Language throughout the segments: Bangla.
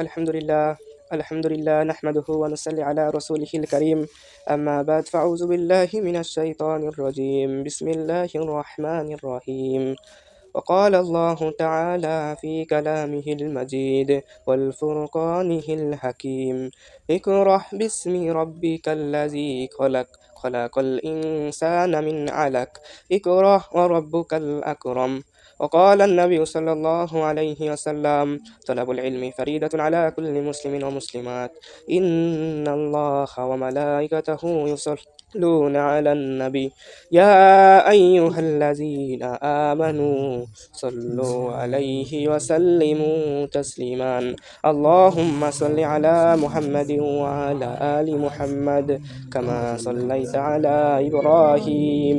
الحمد لله الحمد لله نحمده ونصلي على رسوله الكريم. أما بعد فأعوذ بالله من الشيطان الرجيم. بسم الله الرحمن الرحيم. وقال الله تعالى في كلامه المجيد والفرقانه الحكيم اقرأ باسم ربك الذي خلق خلق الإنسان من علق. اقرأ وربك الأكرم. وقال النبي صلى الله عليه وسلم طلب العلم فريدة على كل مسلم ومسلمات. إن الله وملائكته يصلون على النبي. يا أيها الذين آمنوا صلوا عليه وسلموا تسليما. اللهم صل على محمد وعلى آل محمد كما صليت على إبراهيم.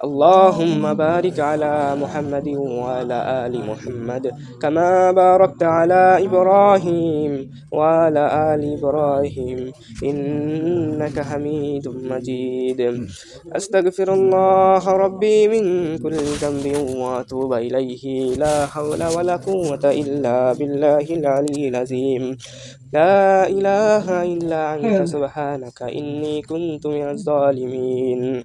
اللهم بارك على محمد وعلى آل محمد كما باركت على إبراهيم وعلى آل إبراهيم. إنك حميد مجيد. أستغفر الله ربي من كل ذنب وأتوب إليه. لا حول ولا قوة إلا بالله العلي العظيم. لا إله إلا أنت. سبحانك إني كنت من الظالمين.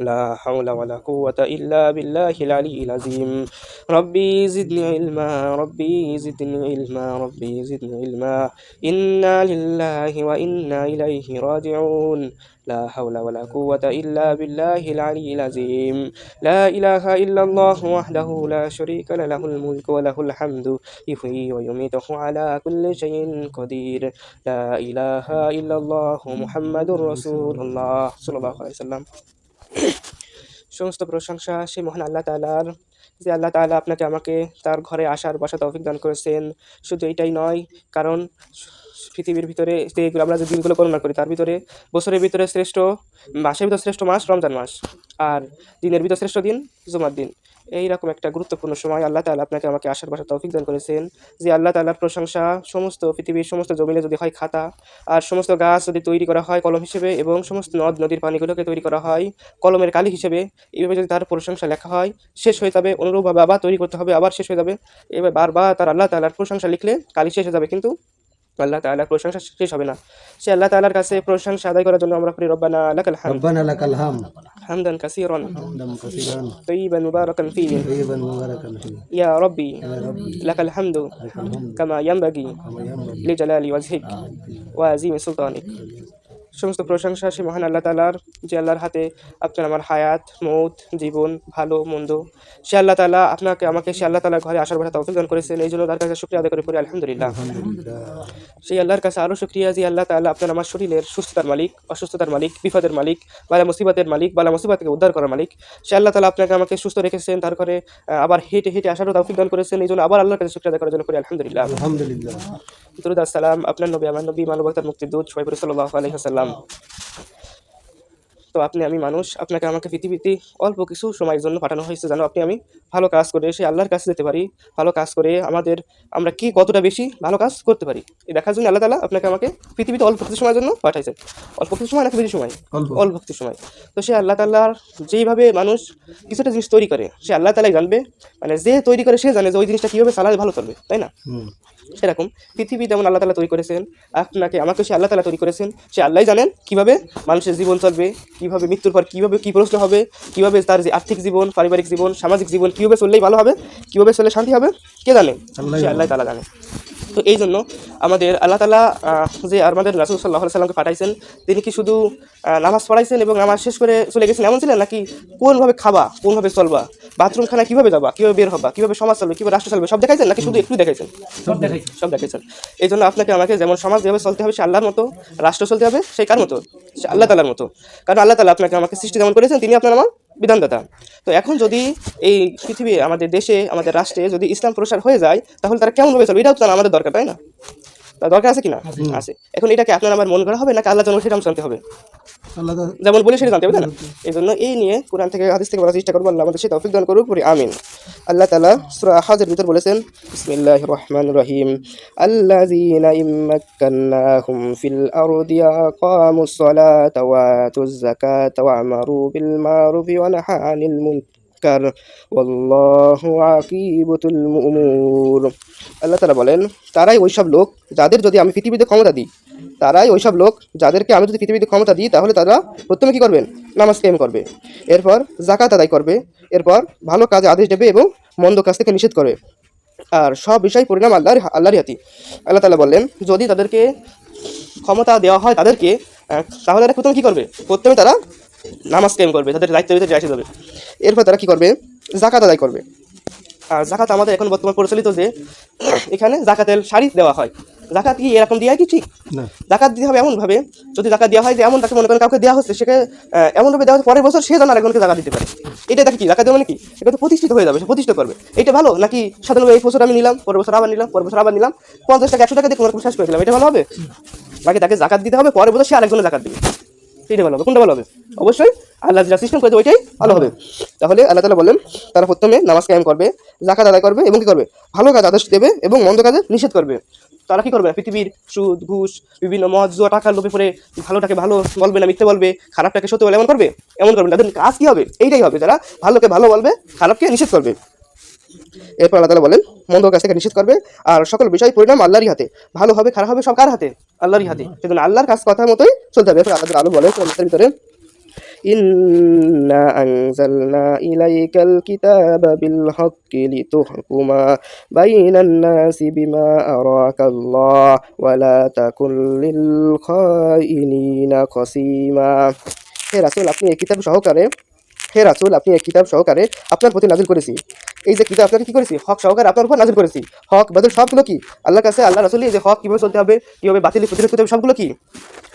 لا حول ولا قوة إلا بالله العلي العظيم. ربي زدني علما ربي زدني علما ربي زدني علما. إنا لله وإنا إليه راجعون. لا حول ولا قوة إلا بالله العلي العظيم. لا إله إلا الله وحده لا شريك له الملك وله الحمد. يحيي ويميت على كل شيء قدير. لا إله إلا الله محمد رسول الله. صلى الله عليه وسلم. সমস্ত প্রশংসা সে মহান আল্লাহ তালার যে আল্লাহ তালা আপনাকে আমাকে তার ঘরে আসার বাসা তৌফিক দান করেছেন। শুধু এটাই নয়, কারণ পৃথিবীর ভিতরে যেগুলো আমরা যে দিনগুলো গণনা করি, তার ভিতরে বছরের ভিতরে শ্রেষ্ঠ মাসের ভিতরে শ্রেষ্ঠ মাস রমজান মাস। আর দিনের ভিতরে শ্রেষ্ঠ দিন জুমার দিন। এইরকম একটা গুরুত্বপূর্ণ সময় আল্লাহ তালা আপনাকে আমাকে আসার বাসা তৌফিক দান করেছেন। যে আল্লাহ তালার প্রশংসা সমস্ত পৃথিবীর সমস্ত জমিনে যদি হয় খাতা, আর সমস্ত গাছ যদি তৈরি করা হয় কলম হিসেবে এবং সমস্ত নদ, নদীর পানিগুলোকে তৈরি করা হয় কলমের কালি হিসেবে, এইভাবে যদি তার প্রশংসা লেখা হয়, শেষ হয়ে যাবে, অনুরূপভাবে আবার তৈরি করতে হবে, আবার শেষ হয়ে যাবে। এবার বারবার তার আল্লাহ তালার প্রশংসা লিখলে কালি শেষ হয়ে যাবে, কিন্তু আল্লাহ তাআলার প্রশংসা শেষ হবে না। সে আল্লাহ তাআলার কাছে প্রশংসা আদায় করার জন্য আমরা পড়ি, রব্বানা লাকাল হামদ। রব্বানা লাকাল হামদ। حمدا كثيرا. حمدا كثيرا. طيبا مباركا فيه طيبا مباركا فيه يا ربي لك الحمد, لك الحمد. كما ينبغي لجلال وجهك وعظيم سلطانك. সমস্ত প্রশংসা সে মহান আল্লাহ তালার যে আল্লাহর হাতে আপনার আমার হায়াত মৌত জীবন ভালো মন্দ সে আল্লাহ তালা আপনাকে আমাকে সে আল্লাহ তালা ঘরে আসার কথা তৌফিক দান করেছেন। এই জন্য তার কাছে শুক্রিয়া আদায় করে পড়ি আলহামদুলিল্লাহ। সেই আল্লাহর কাছে আরও শুক্রিয়া যে আল্লাহ তালা আপনার আমার শরীরের সুস্থতার মালিক অসুস্থতার মালিক বিপদের মালিক বালা মুসিবাতের মালিক বালা মুসিবাতকে উদ্ধার করার মালিক সে আল্লাহ তালা আপনাকে আমাকে সুস্থ রেখেছেন তার করে আবার হেঁটে হেঁটে আসারও তৌফিক দান করেছেন। এই জন্য আবার আল্লাহর কাছে শুক্রিয়া আদায় করার জন্য করি আলহামদুলিল্লাহ। আলহামদুলিল্লাহ। দুরুদ আসসালাম আপনার নবী আমার নবী মানবতার মুক্তিদূত সবাই সাল্লাহ আলহিহাসাল্লাম তো আপনি আমি মানুষ আপনাকে আমাকে পৃথিবীতে অল্প কিছু সময়ের জন্য পাঠানো হয়েছে। যেন আপনি আমি ভালো কাজ করে সেই আল্লাহর কাছে যেতে পারি ভালো কাজ করে আমাদের আমরা কি কতটা বেশি ভালো কাজ করতে পারি এই দেখার জন্য আল্লাহ তালা আপনাকে আমাকে পৃথিবীতে অল্প কিছু সময়ের জন্য পাঠাইছেন অল্প কিছু সময় নাকি বেশি সময়? অল্প। কিছু সময়। তো সে আল্লাহ তাল্লাহর যেইভাবে মানুষ কিছুটা জিনিস তৈরি করে সে আল্লাহ তালাই জানবে মানে যে তৈরি করে সে জানে যে ওই জিনিসটা কীভাবে চালালে ভালো চলবে তাই না। সেরকম পৃথিবী যেমন আল্লাহ তালা তৈরি করেছেন আপনাকে আমাকে সে আল্লাহ তালা তৈরি করেছেন সে আল্লাহ জানেন কীভাবে মানুষের জীবন চলবে কীভাবে মৃত্যুর পর কীভাবে কী প্রশ্ন হবে কীভাবে তার যে আর্থিক জীবন পারিবারিক জীবন সামাজিক জীবন কীভাবে চললেই ভালো হবে কীভাবে চললে শান্তি হবে কে জানে? সে আল্লাহ তালা জানে। তো এই জন্য আমাদের আল্লাহ তালা যে আমাদের রাসুল সাল্লাহ সাল্লামকে পাঠাইছেন তিনি কি শুধু নামাজ পড়াইছেন এবং নামাজ শেষ করে চলে গেছেন এমন ছিলেন? নাকি কোনভাবে খাবা কোনভাবে চলবা বাথরুম খানা কীভাবে যাবা কীভাবে বের হবা কীভাবে সমাজ চলবে কীভাবে রাষ্ট্র চলবে সব দেখাইছেন? নাকি শুধু একটু দেখাইছেন? সব দেখাইছেন। এই জন্য আপনাকে আমাকে যেমন সমাজ যেভাবে চলতে হবে সে আল্লাহর মতো রাষ্ট্র চলতে হবে সেই কার মতো? সে আল্লাহ তালার মতো। কারণ আল্লাহ তালা আপনাকে আমাকে সৃষ্টি যেমন করেছেন তিনি আপনার আমার বিধানদাতা। তো এখন যদি এই পৃথিবী আমাদের দেশে আমাদের রাষ্ট্রে যদি ইসলাম প্রসার হয়ে যায় তাহলে তারা কেমনভাবে চলবে? এটাও তো আমাদের দরকার তাই না? দরকার আছে কিনা আছে। এখন এটাকে আপনার আমার মন করা হবে না আল্লাহ জন্য সেটা জানতে হবে? যেমন বলি সেটা জানতে হবে তাই না? এই জন্য এই নিয়ে কোরআন থেকে হাদিস থেকে বলার চেষ্টা করব আল্লাহ আমাদের সে তৌফিক দান করুক করি আমিন। আল্লাহ তালা সুরা হাজের ভিতর বলেছেন বিসমিল্লাহির রহমান রহিম আল্লাযীনা ইম্মাক্কান্নাহুম ফিল আরদি আকামুস সালাতা ওয়া আতুজ তাওয়া ওয়া আমারু বিল মারুফি ওয়া নাহা আনিল মুনকার। ওয়াল্লাহু আকিবাতুল উমুর আল্লাহ তাআলা বলেন, তারাই ওইসব লোক যাদের যদি আমি পৃথিবীতে ক্ষমতা দিই, তারাই ওইসব লোক যাদেরকে আমি যদি পৃথিবীতে ক্ষমতা দিই, তাহলে তারা প্রথমে কি করবেন নামাজ কায়েম করবে। এরপর জাকাত আদায় করবে। এরপর ভালো কাজে আদেশ দেবে এবং মন্দ কাজ থেকে নিষেধ করবে আর সব বিষয় পরিণাম আল্লাহর আল্লাহর হাতি। আল্লাহ তালা বললেন যদি তাদেরকে ক্ষমতা দেওয়া হয় তাদেরকে তাহলে তারা প্রথমে কী করবে? প্রথমে তারা নামাজ কায়েম করবে তাদের দায়িত্বের ভিতরে আসে যাবে এরপর তারা কী করবে? জাকাত আদায় করবে। আর জাকাত আমাদের এখন বর্তমান প্রচলিত যে এখানে জাকাতের শাড়ি দেওয়া হয়। জাকাত কি এরকম দেওয়া কি? ঠিক। জাকাত দিতে হবে এমনভাবে যদি জাকাত দেওয়া হয় যে এমন তাকে মনে করেন কাউকে দেওয়া হচ্ছে সেকে এমনভাবে দেওয়া হচ্ছে পরের বছর সে যেন আরেকজনকে জাকাত দিতে পারে। এটা দেখি কি? জাকাত দেওয়া মানে কি? এটা তো প্রতিষ্ঠিত হয়ে যাবে সে প্রতিষ্ঠা করবে। এটা ভালো? নাকি সাধারণত এই বছর আমি নিলাম পরের বছর আবার নিলাম পরের বছর আবার নিলাম পঞ্চাশ টাকা একশো টাকা দিয়ে কোনো রকম শেষ করে দিলাম এটা ভালো হবে? বাকি তাকে জাকাত দিতে হবে পরের বছর সে আরেকজনের জাকাত দিবে? সেটা ভালো হবে। কোনটা ভালো হবে? অবশ্যই আল্লাহ যা সিস্টেম করেছে ওইটাই ভালো হবে। তাহলে আল্লাহ তালা বললেন, তারা প্রথমে নামাজ কায়েম করবে জাকাত আদায় করবে এবং কি করবে? ভালো কাজ আদেশ দেবে এবং মন্দ কাজে নিষেধ করবে। তারা কি করবে? পৃথিবীর সুদ, ঘুষ, বিভিন্ন মদ, জুয়া টাকার লোভে পড়ে ভালোটাকে ভালো বলবে না মিথ্যে বলবে, খারাপটাকে সত্য বলে এমন করবে? এমন করবে তাদের কাজ কি হবে? এইটাই হবে। যারা ভালোকে ভালো বলবে, খারাপকে নিষেধ করবে। এরপর আল্লাহ তালা বলেন, মন্দ কাছ থেকে নিষেধ করবে আর সকল বিষয় পরিণাম আল্লাহরই হাতে। ভালো হবে, খারাপ হবে, সব কার হাতে? আল্লাহরই হাতে। সেজন্য আল্লাহর কাজ কথা মতোই চলতে হবে। এরপর আল্লাহ আলো বলে ভিতরে হে রাসুল, আপনি এই কিতাব সহকারে, হে রাসুল, আপনি এই কিতাব সহকারে আপনার প্রতি নাজিল করেছি। এই যে কিতাব আপনাকে কি করেছি? হক সহকারে আপনার উপর নাজিল করেছি। হক, বাদল সবগুলো কি? আল্লাহর কাছে আল্লাহ রাসূল যে হক কীভাবে চলতে হবে, কীভাবে বাতিল, প্রতিরোধ করতে হবে, সবগুলো কি?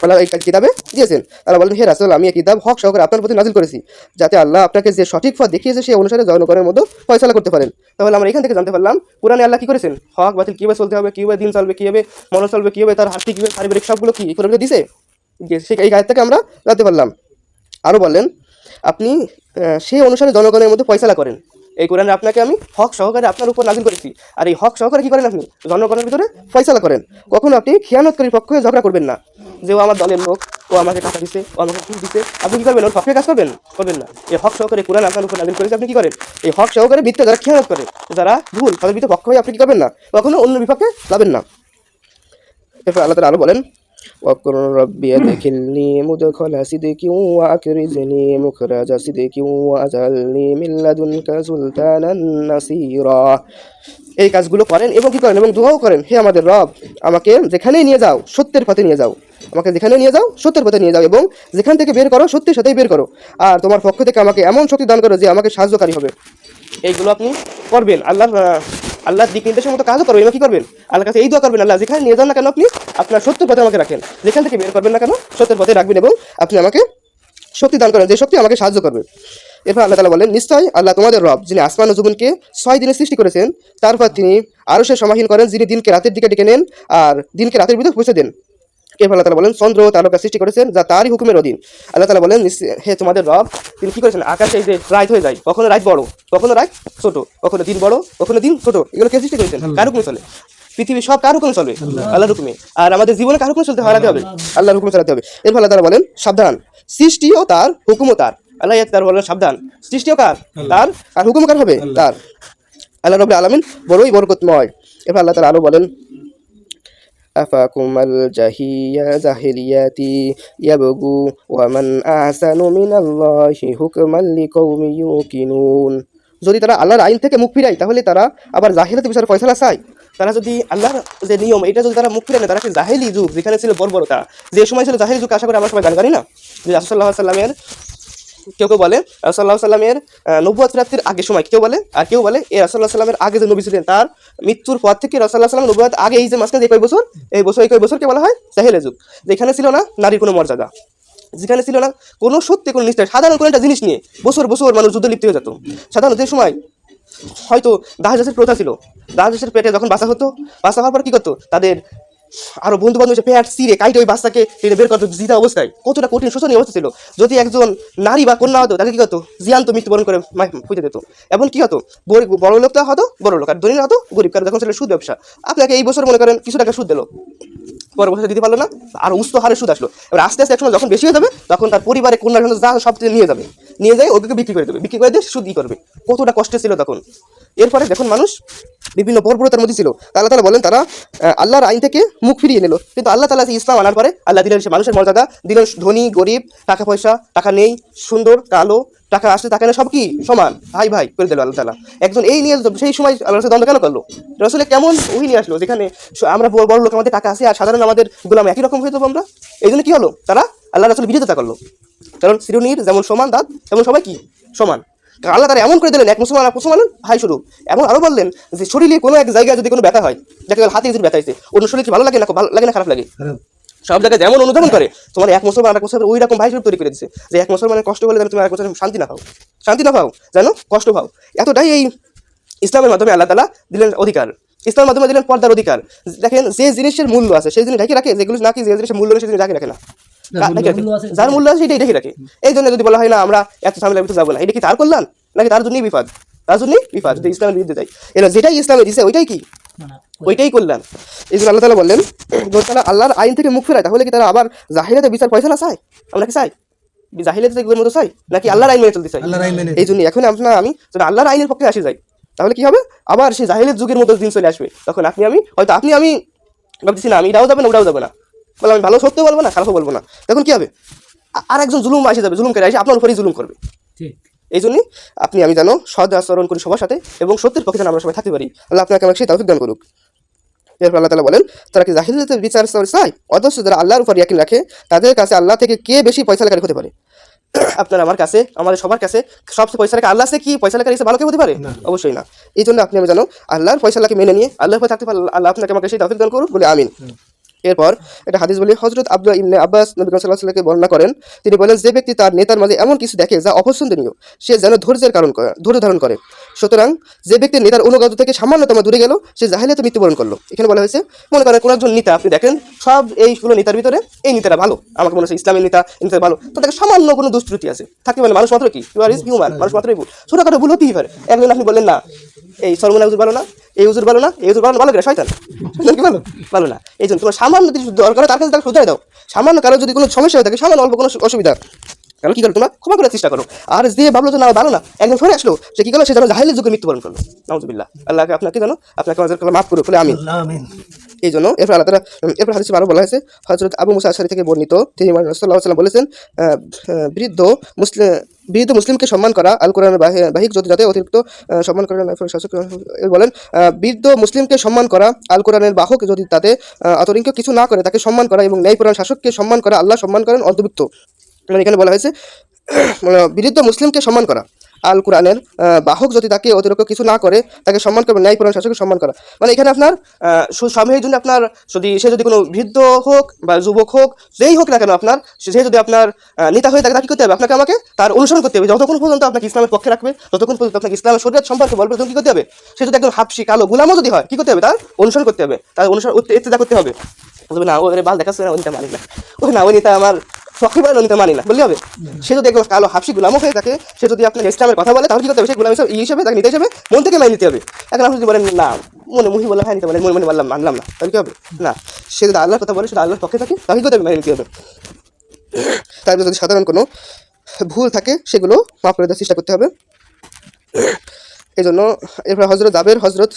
আল্লাহ এই কিতাবে দিয়েছেন। তারা বলেন, হে রাসূল, আমি এই কিতাব হক সহকারে আপনার প্রতি নাজিল করেছি, যাতে আল্লাহ আপনাকে যে সঠিক পথ দেখিয়েছে, সেই অনুসারে জনগণের মধ্যে ফয়সালা করতে পারেন। তাহলে আমরা এখান থেকে জানতে পারলাম, কোরআনে আল্লাহ কী করেছেন? হক বাতিল কীভাবে চলতে হবে, কীভাবে দিন চলবে, কীভাবে মন চলবে, কীভাবে তার কীভাবে পারিবারিক সবগুলো কি? কোরআনে দিছে? যে সে- এই গায়ের থেকে আমরা জানতে পারলাম। আরও বললেন আপনি সেই অনুসারে জনগণের মধ্যে ফয়সালা করেন। এই কোরআনে আপনাকে আমি হক সহকারে আপনার উপর নাজিল করেছি। আর এই হক সহকারে কি করেন আপনি? জনগণের ভিতরে ফয়সালা করেন। কখনো আপনি খেয়ানতকারীর পক্ষে ঝগড়া করবেন না। যে ও আমার দলের লোক, ও আমাকে টাকা দিচ্ছে ও আমাকে ঘুষ দিচ্ছে আপনি কি করবেন? ওর পক্ষে কাজ করবেন? করবেন না। এই হক সহকারে কোরআন আপনার উপর নাজিল করেছে, আপনি কি করেন? এই হক সহকারে মিথ্যা যারা খেয়ানত করে, যারা ভুল, তাদের ভিতরে পক্ষ হয়ে আপনি কি করবেন না? কখনো অন্য বিপক্ষে যাবেন না। এরপর আল্লাহ তালা আরও বলেন وقل ربي أدخلني مدخل صدق وأخرجني مخرج صدق وأجعلني من لدنك سلطانا نصيرا এই কাজগুলো করেন এবং কি করেন এবং দোয়াও করেন হে আমাদের রব আমাকে যেখানেই নিয়ে যাও সত্যের পথে নিয়ে যাও আমাকে যেখানে নিয়ে যাও সত্যের পথে নিয়ে যাও এবং যেখান থেকে বের করো সত্যের সাথেই বের করো আর তোমার পক্ষ থেকে আমাকে এমন শক্তি দান করো যে আমাকে সাহায্যকারী হবে এইগুলো আপনি করবেন আল্লাহ আল্লাহর দিক নির্দেশের মতো কাজও করবেন কি করবেন? আল্লাহ কাছে এই দোয়া করবেন, আল্লাহ, যেখানে নিয়ে যান না কেন আপনি, আপনার সত্যের পথে আমাকে রাখেন। যেখান থেকে বের করবেন না কেন, সত্যের পথে রাখবেন এবং আপনি আমাকে শক্তি দান করেন, যে শক্তি আমাকে সাহায্য করবে। এরপর আল্লাহ তালা বলেন, নিশ্চয় আল্লাহ তোমাদের রব, যিনি আসমান ও জুবনকে ছয় দিনে সৃষ্টি করেছেন, তারপর তিনি আরও সে সমাহীন করেন, যিনি দিনকে রাতের দিকে ডেকে নেন, আর দিনকে রাতের ভিতরে পৌঁছে দেন। এরপর আল্লাহ তালা বলেন চন্দ্র তারকা সৃষ্টি করেছেন যা তারই হুকুমের অধীন। আল্লাহ তালা বলেন হে তোমাদের রব তিনি কি করেছেন? আকাশে যে রাত হয়ে যায় কখনো রাত বড় কখনো রাত ছোট কখনো দিন বড় কখনো দিন ছোট এগুলো কে সৃষ্টি করেছেন? কার হুকুমে চলে? পৃথিবী সব কার হুকুমে চলবে আল্লাহর হুকুমে। আর আমাদের জীবনে কার হুকুমে চলতে হারাতে হবে। আল্লাহর হুকুমে চালাতে হবে। এরপর আল্লাহ তালা বলেন সাবধান। সৃষ্টিও তার হুকুমও তার। আল্লাহ তার বলেন সাবধান। সৃষ্টিও কার? তার। আর হুকুম কার হবে? তার। আল্লাহ রবুল আলমিন বড়ই বরকতময়। এরপর আল্লাহ তালা আরও বলেন أفاكم الجهية جاهليات يبغوا ومن أحسن من الله حكما لقوم يوقنون যদি তারা আল্লাহর আইন থেকে মুখ ফিরায় তাহলে তারা আবার জাহিলাতে বিচারে ফয়সালা চায় তারা যদি আল্লাহর যে নিয়ম এটা যদি তারা মুখ ফিরে নেয় তারা কি জাহেলি যুগ যেখানে ছিল বর্বরতা যে সময় ছিল জাহেলি যুগ আশা করি আমরা সবাই জানি জানি না যে রাসুল্লাহ সাল্লামের কেউ কেউ বলে রাসুল্লাহ সাল্লামের নব্বত প্রাপ্তির আগে সময়। কেউ বলে, আর কেউ বলে এই রাসুল্লাহ সাল্লামের আগে যে নবী ছিলেন, তার মৃত্যুর পর থেকে রাসুল্লাহ সাল্লাম নব্বত আগে এই যে মাঝখানে কয় বছর, এই বছর, এই কয় বছরকে বলা হয় জাহেলে যুগ, যেখানে ছিল না নারীর কোনো মর্যাদা। যেখানে ছিল না কোনো সত্যি, কোনো নিষ্ঠা সাধারণ কোনো একটা জিনিস নিয়ে বছর বছর মানুষ যুদ্ধ লিপ্ত হয়ে যেত। সাধারণত যে সময় হয়তো দাহাজ প্রথা ছিল। দাহাজের পেটে যখন বাসা হতো, বাসা হওয়ার পর কী করতো? তাদের আরও বন্ধু বান্ধব এসে সিরে কাইটে ওই বাচ্চাকে টেনে বের করতো জিতা অবস্থায়। কতটা কঠিন শোষণীয় অবস্থা ছিল। যদি একজন নারী বা কন্যা হতো, তাকে কি হতো জিয়ান্ত মৃত্যুবরণ করে পুঁতে দিত। এবং কি হতো? বড় লোকটা হতো, বড় লোক। আর ধনী হতো, গরিব। কারণ তখন ছিল সুদ ব্যবসা। আপনাকে এই বছর মনে করেন কিছু টাকা সুদ দিলো। পরের বছর দিতে পারল না, আর উস্ত হারে সুদ আসলো। এবার আস্তে আস্তে একসময় যখন বেশি হয়ে যাবে, তখন তার পরিবারে জন্য যা সব নিয়ে যাবে। নিয়ে যায় ওদেরকে বিক্রি করে দেবে। বিক্রি করে দিয়ে সুদ ই করবে। কতটা কষ্ট ছিল তখন। এরপরে দেখুন মানুষ বিভিন্ন বর্বরতার মধ্যে ছিল। আল্লাহ তালা বলেন, তারা আল্লাহর আইন থেকে মুখ ফিরিয়ে নিল। কিন্তু আল্লাহ তালা ইসলাম আনার পরে আল্লাহ দিলেন সে মানুষের মর্যাদা, দিলেন ধনী, গরিব, টাকা পয়সা, টাকা নেই, সুন্দর, কালো, টাকা আসলে টাকা নেই, সব কি? সমান। ভাই ভাই, করে দিল আল্লাহ তালা একজন এই নিয়ে সেই সময় আল্লাহ রসুল দ্বন্দ্ব কেন করল? রসুলে কেমন ওই নিয়ে আসলো, যেখানে আমরা বড় বড় লোক, আমাদের টাকা আছে, আর সাধারণ আমাদের গোলাম একই রকম হয়ে যাব আমরা? এই জন্য কি হলো? তারা আল্লাহ রসুল বিরোধিতা করল। কারণ শিরুনির যেমন সমান দাঁত, তেমন সবাই কি? সমান। আল্লাহ তারা এমন করে দিলেন এক মুসলমান মুসলমান ভাই শুরু এবং আরও বললেন যে শরীরে কোনো এক জায়গায় যদি কোনো ব্যথা হয় দেখা গেল হাতে যদি ব্যথা হয়েছে অন্য শরীর কি ভালো লাগে না ভালো লাগে না খারাপ লাগে? সব জায়গায় যেমন অনুধাবন করে তোমার এক মুসলমান আর এক মুসলমান ওই রকম ভাই স্বরূপ তৈরি করে দিচ্ছে যে এক মুসলমানের কষ্ট হলে তুমি এক মুসলমান শান্তি না পাও। শান্তি না পাও জানো? কষ্ট পাও। এতটাই এই ইসলামের মাধ্যমে আল্লাহ তালা দিলেন অধিকার। ইসলামের মাধ্যমে দিলেন পর্দার অধিকার। দেখেন যে জিনিসের মূল্য আছে সেই জিনিস ঢেকে রাখে যেগুলো নাকি যে জিনিসের মূল্য নেই সেই জিনিস ঢাকে রাখে না। যার মূল্য আছে, যার মূল্য আছে সেটাই ঢেকে রাখে। এই জন্য যদি বলা হয় না আমরা এত ঝামেলার ভিতরে যাব না। এটা কি তার কল্যাণ? নাকি তার জন্যই বিপদ? তার জন্যই বিপদ যদি ইসলামের বিরুদ্ধে যায় এরা যেটাই ইসলামে দিছে ওইটাই কি? ওইটাই করলেন এই জন্য আল্লাহ তালা বললেন যদি তারা আল্লাহর আইন থেকে মুখ ফেরায় তাহলে কি তারা আবার জাহিরাতে বিচার পয়সা না চায়? আমরা কি চাই? জাহিলাতে থেকে মতো চাই? নাকি আল্লাহর আইন মেনে চলতে চাই? আল্লাহর আইন মেনে এই জন্য এখন আপনার আমি যদি আল্লাহর আইনের পক্ষে আসি যাই তাহলে কি হবে? আবার সেই জাহিলের যুগের মতো দিন চলে আসবে। তখন আপনি আমি হয়তো আপনি আমি ভাবতেছি না আমি এটাও যাবে না ওটাও যাবে না। বলে আমি ভালো সত্যি বলব না খারাপও বলব না। তখন কি হবে? আর একজন জুলুম আসে যাবে জুলুম করে আসে আপনার উপরেই জুলুম করবে। ঠিক। এই জন্যই আপনি আমি জানো সদ আচরণ করি সবার সাথে এবং সত্যের পক্ষে যেন আমরা সবাই থাকতে পারি। আল্লাহ আপনাকে আমাকে সেই তৌফিক দান করুক। এরপর আল্লাহ তালা বলেন তারা কি জাহিলিয়াতে বিচার চায়? অথচ যারা আল্লাহর উপর ইয়াকিন রাখে তাদের কাছে আল্লাহ থেকে কে বেশি পয়সা লেখারি হতে পারে? আপনার আমার কাছে আমাদের সবার কাছে সবচেয়ে পয়সা লেখা আল্লাহ সে কি? পয়সা লেখারি ভালো কেউ হতে পারে? অবশ্যই না। এই জন্য আপনি আমি জানো আল্লাহর পয়সালাকে মেনে নিয়ে আল্লাহর পর থাকতে পারলে আল্লাহ আপনাকে আমাকে সেই তৌফিক দান করুক বলে আমিন। এরপর এটা হাদিস বলি হজরত আব্দুল ইবনে আব্বাস নবী সাল্লাহ সাল্লামকে বর্ণনা করেন, তিনি বলেন, যে ব্যক্তি তার নেতার মাঝে এমন কিছু দেখে যা অপছন্দনীয়, সে যেন ধৈর্যের কারণ করে ধৈর্য ধারণ করে। সুতরাং যে ব্যক্তি নেতার অনুগত থেকে সামান্যতম দূরে গেল, সে জাহিলিয়াতে মৃত্যুবরণ করল। এখানে বলা হয়েছে, মনে করেন কোনো একজন নেতা, আপনি দেখেন, সব এইগুলো নেতার ভিতরে এই নেতারা ভালো। আমাকে মনে হচ্ছে ইসলামের নেতা নেতা ভালো। তো তাকে সামান্য কোনো দুষ্কৃতি আছে। থাকতে পারে মানুষ মাত্র কি? ইউ আর ইজ হিউম্যান মানুষ মাত্রই ভুল ছোটখাটো ভুল হতেই পারে। একদিন আপনি বললেন, না, এই সরমনা উজুর ভালো না, এই উজুর ভালো না, এই উজুর ভালো না, ভালো করে, শয়তান। কি ভালো? ভালো না। এই জন্য তোমার সামান্য কিছু দরকার তার কাছে তাকে শুধরাই দাও। সামান্য কারও যদি কোনো সমস্যা হয়ে থাকে, সামান্য অল্প কোনো অসুবিধা। তাহলে কি করো তোমরা? ক্ষমা করার চেষ্টা করো। আর যে ভাবলো যে না ভালো না একদম সরে আসলো সে কি করল? সে যেন জাহিলের যুগে মৃত্যুবরণ করল। নাউজুবিল্লাহ। আল্লাহকে আপনাকে জানো আপনাকে আমাদের মাফ করো বলে আমি এই জন্য এরপর আল্লাহ তালা এরপর হাদিসে আরও বলা হয়েছে হজরত আবু মুসা আশারি থেকে বর্ণিত তিনি সাল্লাহ সাল্লাম বলেছেন বৃদ্ধ মুসলিম বৃদ্ধ মুসলিমকে সম্মান করা আল কোরআনের বাহিক যদি যাতে অতিরিক্ত সম্মান করেন বলেন বৃদ্ধ মুসলিমকে সম্মান করা আল কোরআনের বাহক যদি তাতে অতরিঙ্ক কিছু না করে তাকে সম্মান করা এবং ন্যায় ন্যায়পরায়ণ শাসককে সম্মান করা আল্লাহ সম্মান করেন অন্তর্ভুক্ত। মানে এখানে বলা হয়েছে মানে বৃদ্ধ মুসলিমকে সম্মান করা। আল কোরআনের বাহক যদি তাকে অতিরিক্ত কিছু না করে, তাকে সম্মান করবে ন্যায় পুরাণ শাসককে সম্মান করা। মানে এখানে আপনার স্বামীর জন্য আপনার যদি সে যদি কোনো বৃদ্ধ হোক বা যুবক হোক, যেই হোক না কেন আপনার, সে যদি আপনার নেতা হয়ে থাকে, তাকে করতে হবে? আপনাকে আমাকে তার অনুসরণ করতে হবে। যতক্ষণ পর্যন্ত আপনাকে ইসলামের পক্ষে রাখবে, ততক্ষণ পর্যন্ত আপনাকে ইসলামের শরীয়ত সম্পর্কে বলবে, তখন কি করতে হবে? সে যদি একদম হাফসি কালো গুলামও যদি হয়, কি করতে হবে তার? অনুসরণ করতে হবে। তার অনুসরণ ইত্তেদা করতে হবে। না ওরে বাল দেখাচ্ছে না নেতা মানি না। ওই না ওই নেতা আমার বলে নিতে মানি না বললে হবে? সে যদি একদম কালো হাফসি গুলামও হয়ে থাকে সে যদি আপনার ইসলামের কথা বলে তাহলে কি করতে হবে সেই গুলাম হিসাবে ই হিসাবে তাকে নিতে হিসাবে মন থেকে মানি নিতে হবে। এখন আপনি যদি বলেন না মনে মুহি বলে হ্যাঁ নিতে বলেন মনে মনে বললাম মানলাম না তাহলে কি হবে? না সে যদি আল্লাহর কথা বলে সেটা আল্লাহর পক্ষে থাকে তাহলে কি মেনে নিতে হবে। তারপরে যদি সাধারণ কোনো ভুল থাকে সেগুলো মাফ করে দেওয়ার চেষ্টা করতে হবে। এই জন্য এরপর হজরত জাবের হজরত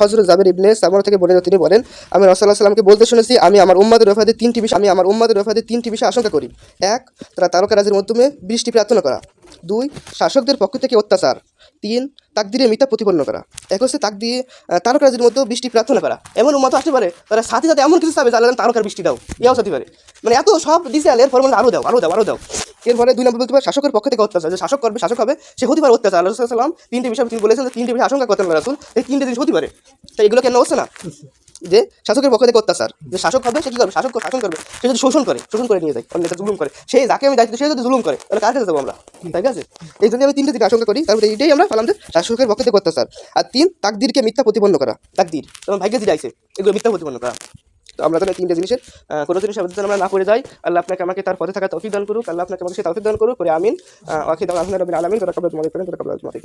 হজরত জাবের ইবনে সাবর থেকে বলে তিনি বলেন, আমি রসাল্লাহ সাল্লামকে বলতে শুনেছি, আমি আমার উম্মাদের রফাদের তিনটি বিষয়, আমি আমার উম্মাদের রফাদের তিনটি বিষয় আশঙ্কা করি। এক, তারা তারকারাজের মাধ্যমে বৃষ্টি প্রার্থনা করা। দুই, শাসকদের পক্ষ থেকে অত্যাচার। তিন তাক দিয়ে মিথ্যা প্রতিপন্ন করা। এক হচ্ছে তাক দিয়ে তারকারাজির মধ্যে বৃষ্টি প্রার্থনা করা। এমন মতো আসতে পারে, তারা সাথে সাথে এমন কিছু চাবে জানালেন তারকার বৃষ্টি দাও। ইয়াও সাথে পারে। মানে এত সব দিছে এর ফর্মুলা মানে আরও দাও আরও দাও আরও দাও। এরপরে দুই নম্বর বলতে পারে, শাসকের পক্ষ থেকে অত্যাচার। যে শাসক করবে, শাসক হবে, সে হতে পারে অত্যাচার। আল্লাহ সাল্লাম তিনটি বিষয় তিনি বলেছেন যে তিনটে বিষয় আশঙ্কা করতেন রাসুল এই তিনটে জিনিস হতে পারে। তাই এগুলো কেন হচ্ছে না? যে শাসকের পক্ষ থেকে অত্যাচার, যে শাসক হবে সে কি করবে? শাসক শাসন করবে। সে যদি শোষণ করে শোষণ করে নিয়ে যায়, অন্য জুলুম করে। সে যাকে আমি দায়িত্ব সে যদি জুলুম করে, তাহলে কাছে যাব আমরা? ঠিক আছে? এই জন্য আমি তিনটে দিকে আশঙ্কা করি। তারপরে এইটাই আমরা পেলাম যে শাসকের পক্ষ থেকে অত্যাচার। আর তিন, তাকদিরকে মিথ্যা প্রতিপন্ন করা। তাকদির, যেমন ভাগ্যে যে যাইছে, এগুলো মিথ্যা প্রতিপন্ন করা। তো আমরা এই তিনটে জিনিসের কোনো জিনিস যেন আমরা না করে যাই, আল্লাহ আপনাকে আমাকে তার পথে থাকা তৌফিক দান করুক, আল্লাহ আপনাকে আমাদের সেই তৌফিক দান করুক করে আমিন। আখিদ আলহামদুলিল্লাহ আলমিন। তোরা কবল তোমাদের করেন তোরা কবল তোমাদের